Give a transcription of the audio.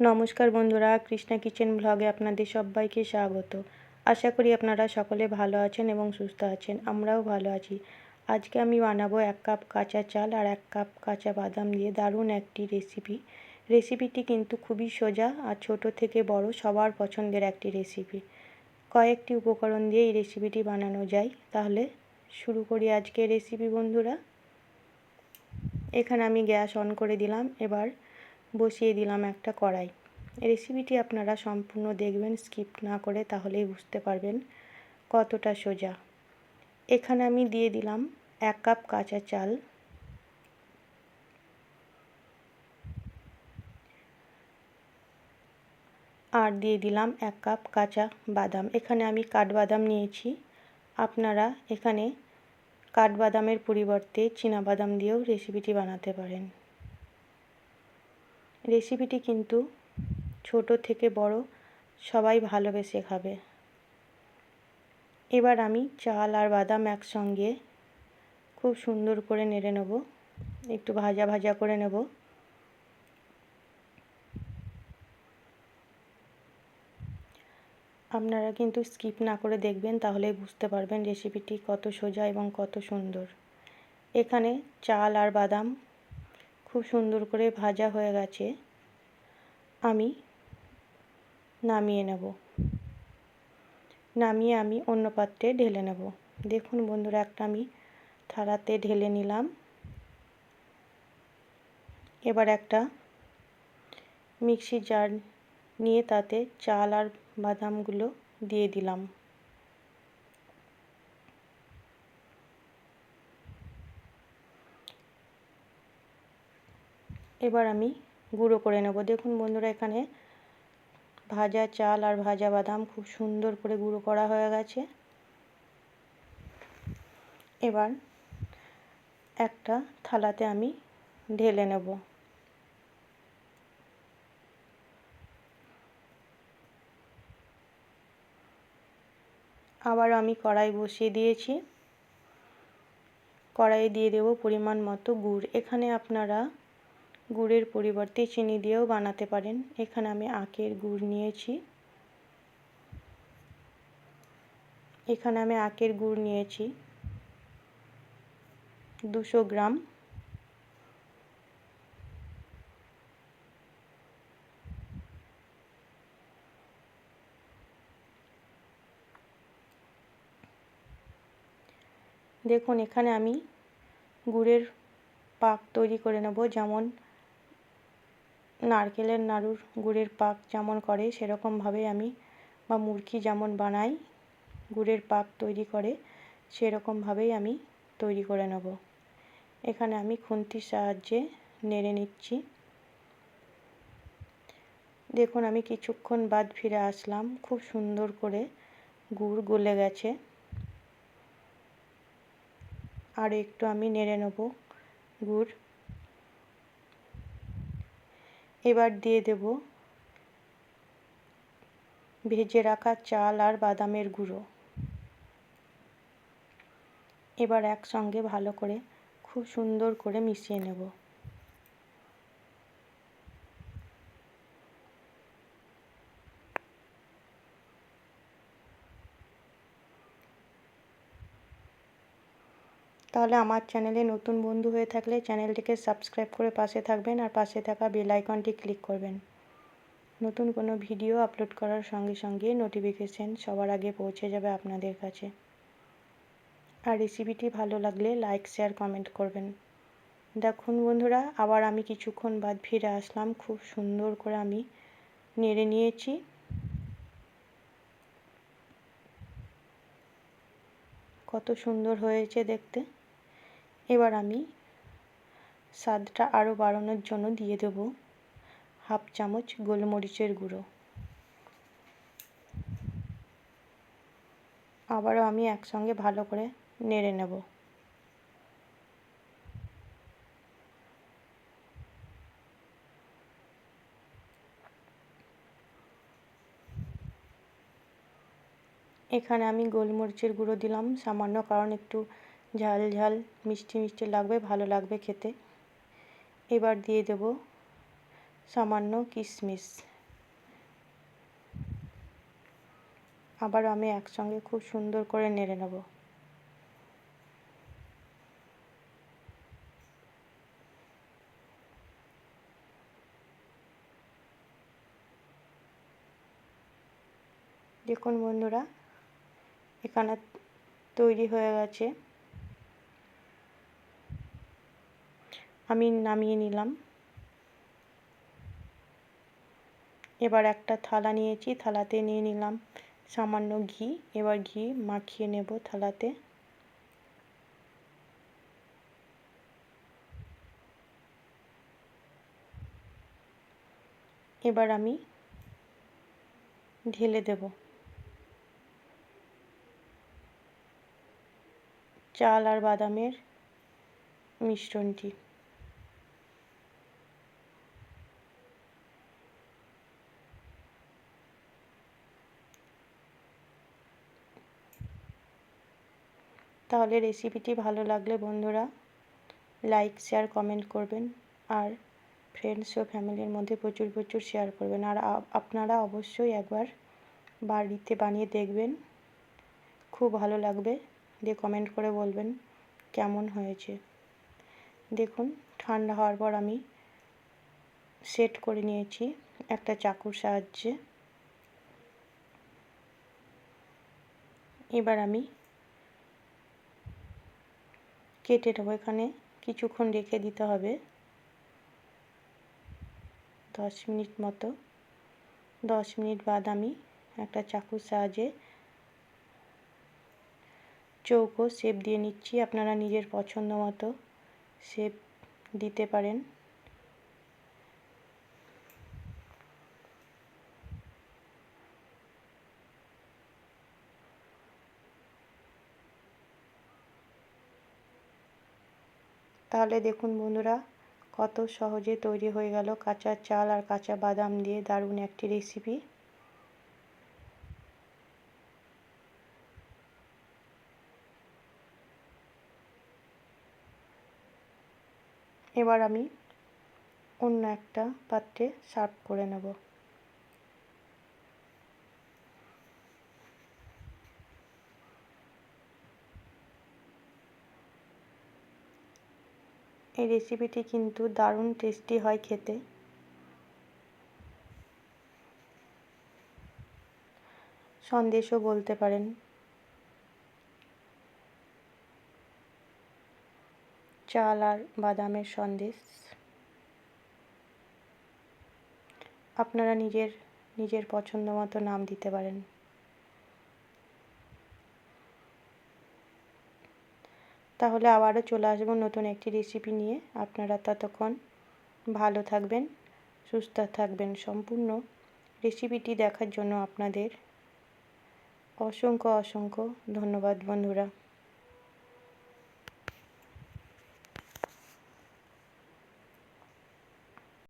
নমস্কার বন্ধুরা, কৃষ্ণা কিচেন ব্লগে আপনাদের সবাইকে স্বাগত। আশা করি আপনারা সকলে ভালো আছেন এবং সুস্থ আছেন, আমরাও ভালো আছি। আজকে আমি বানাবো এক কাপ কাঁচা চাল আর এক কাপ কাঁচা বাদাম দিয়ে দারুণ একটি রেসিপি রেসিপিটি কিন্তু খুবই সোজা আর ছোট থেকে বড় সবার পছন্দের একটি রেসিপি কয়েকটি উপকরণ দিয়ে এই রেসিপিটি বানানো যায়। তাহলে শুরু করি আজকে রেসিপি বন্ধুরা। এখানে আমি গ্যাস অন করে দিলাম। এবার বসিয়ে দিলাম একটা কড়াই। রেসিপিটি আপনারা সম্পূর্ণ দেখবেন, স্কিপ না করে তাহলেই বুঝতে পারবেন কতটা সোজা। এখানে আমি দিয়ে দিলাম এক কাপ কাঁচা চাল। আর দিয়ে দিলাম এক কাপ কাঁচা বাদাম। এখানে আমি কাঠবাদাম নিয়েছি। আপনারা এখানে কাঠবাদামের পরিবর্তে বাদাম দিয়েও রেসিপিটি বানাতে পারেন। রেসিপিটি কিন্তু ছোট থেকে বড়, সবাই ভালোবেসে খাবে। এবার আমি চাল আর বাদাম একসঙ্গে খুব সুন্দর করে নেড়ে নেব। একটু ভাজা ভাজা করে নেব। আপনারা কিন্তু স্কিপ না করে দেখবেন তাহলে বুঝতে পারবেন রেসিপিটি কত সোজা এবং কত সুন্দর। এখানে চাল আর বাদাম খুব সুন্দর করে ভাজা হয়ে গেছে, আমি নামিয়ে নেব। নামিয়ে আমি অন্য পাত্রে ঢেলে নেব। দেখুন বন্ধুরা, একটা আমি থালাতে ঢেলে নিলাম। এবার একটা মিক্সি জার নিয়ে তাতে চাল আর বাদামগুলো দিয়ে দিলাম। এবার আমি গুঁড়ো করে নেব। দেখুন বন্ধুরা, এখানে ভাজা চাল আর ভাজা বাদাম খুব সুন্দর করে গুঁড়ো করা হয়ে গেছে। এবার একটা থালাতে আমি ঢেলে নেব। আবার আমি কড়াই বসিয়ে দিয়েছি। কড়াইয়ে দিয়ে দেব পরিমাণ মতো গুড়। এখানে আপনারা গুড়ের পরিবর্তে চিনি দিয়েও বানাতে পারেন। এখানে আমি আখের গুড় নিয়েছি। এখানে আমি আখের গুড় নিয়েছি। দুশো গ্রাম। দেখুন, এখানে আমি গুড়ের পাক তৈরি করে নেব। যেমন নারকেলের নাড়ুর গুড়ের পাক যেমন করে সেরকমভাবে আমি বা মুরকি যেমন বানাই, গুড়ের পাক তৈরি করে সেরকমভাবেই আমি তৈরি করে নেব। এখানে আমি খুন্তির সাহায্যে নেড়ে নিচ্ছি। দেখুন, আমি কিছুক্ষণ বাদ ফিরে আসলাম। খুব সুন্দর করে গুড় গলে গেছে। আর একটু আমি নেড়ে নেব গুড়। এবার দিয়ে দেব ভেজে রাখা চাল আর বাদামের গুঁড়ো। এবার একসঙ্গে ভালো করে খুব সুন্দর করে মিশিয়ে নেব। তাহলে আমার চ্যানেলে নতুন বন্ধু হয়ে থাকলে চ্যানেলটিকে সাবস্ক্রাইব করে পাশে থাকবেন আর পাশে থাকা বেল আইকনটি ক্লিক করবেন। নতুন কোনো ভিডিও আপলোড করার সঙ্গে সঙ্গে নোটিফিকেশান সবার আগে পৌঁছে যাবে আপনাদের কাছে। আর রেসিপিটি ভালো লাগলে লাইক, শেয়ার, কমেন্ট করবেন। দেখুন বন্ধুরা, আবার আমি কিছুক্ষণ বাদ ফিরে আসলাম। খুব সুন্দর করে আমি নেড়ে নিয়েছি। কত সুন্দর হয়েছে দেখতে। এবার আমি স্বাদটা আরও বাড়ানোর জন্য দিয়ে দেব হাফ চামচ গোলমরিচের গুঁড়ো। আবারও আমি একসঙ্গে ভালো করে নেড়ে নেব। এখানে আমি গোলমরিচের গুঁড়ো দিলাম, সামান্য কারণ একটু ঝাল ঝাল, মিষ্টি মিষ্টি লাগবে, ভালো লাগবে খেতে। এবার দিয়ে দেব সামান্য কিশমিশ আবার আমি একসঙ্গে খুব সুন্দর করে নেড়ে নেব। দেখুন বন্ধুরা, এখানে তৈরি হয়ে গেছে। আমি নামিয়ে নিলাম। এবার একটা থালা নিয়েছি, থালাতে নিয়ে নিলাম সামান্য ঘি। এবার ঘি মাখিয়ে নেব থালাতে। এবার আমি ঢেলে দেব। চাল আর বাদামের মিশ্রণটি। তাহলে রেসিপিটি ভালো লাগলে বন্ধুরা লাইক শেয়ার কমেন্ট করবেন আর ফ্রেন্ডস ও ফ্যামিলির মধ্যে প্রচুর প্রচুর শেয়ার করবেন। আর আপনারা অবশ্যই একবার বাড়িতে বানিয়ে দেখবেন, খুব ভালো লাগবে। দিয়ে কমেন্ট করে বলবেন কেমন হয়েছে। দেখুন, ঠান্ডা হওয়ার পর আমি সেট করে নিয়েছি একটা চাকুর সাহায্যে। এবার আমি কেটে নেব এখানে। কিছুক্ষণ রেখে দিতে হবে। দশ মিনিট মতো। দশ মিনিট বাদ আমি একটা চাকুর সাহায্যে চৌকো শেপ দিয়ে নিচ্ছি। আপনারা নিজের পছন্দ মতো শেপ দিতে পারেন। তাহলে দেখুন বন্ধুরা, কত সহজে তৈরি হয়ে গেল কাঁচা চাল আর কাঁচা বাদাম দিয়ে দারুণ একটি রেসিপি এবার আমি অন্য একটা পাত্রে সার্ভ করে নেব। এই রেসিপিটি কিন্তু দারুণ টেস্টি হয় খেতে। সন্দেশও বলতে পারেন। চাল আর বাদামের সন্দেশ। আপনারা নিজের নিজের পছন্দ মতো নাম দিতে পারেন। তাহলে আবারও চলে আসব নতুন একটি রেসিপি নিয়ে। আপনারা ততক্ষণ ভালো থাকবেন, সুস্থ থাকবেন। সম্পূর্ণ রেসিপিটি দেখার জন্য আপনাদের অসংখ্য অসংখ্য ধন্যবাদ বন্ধুরা।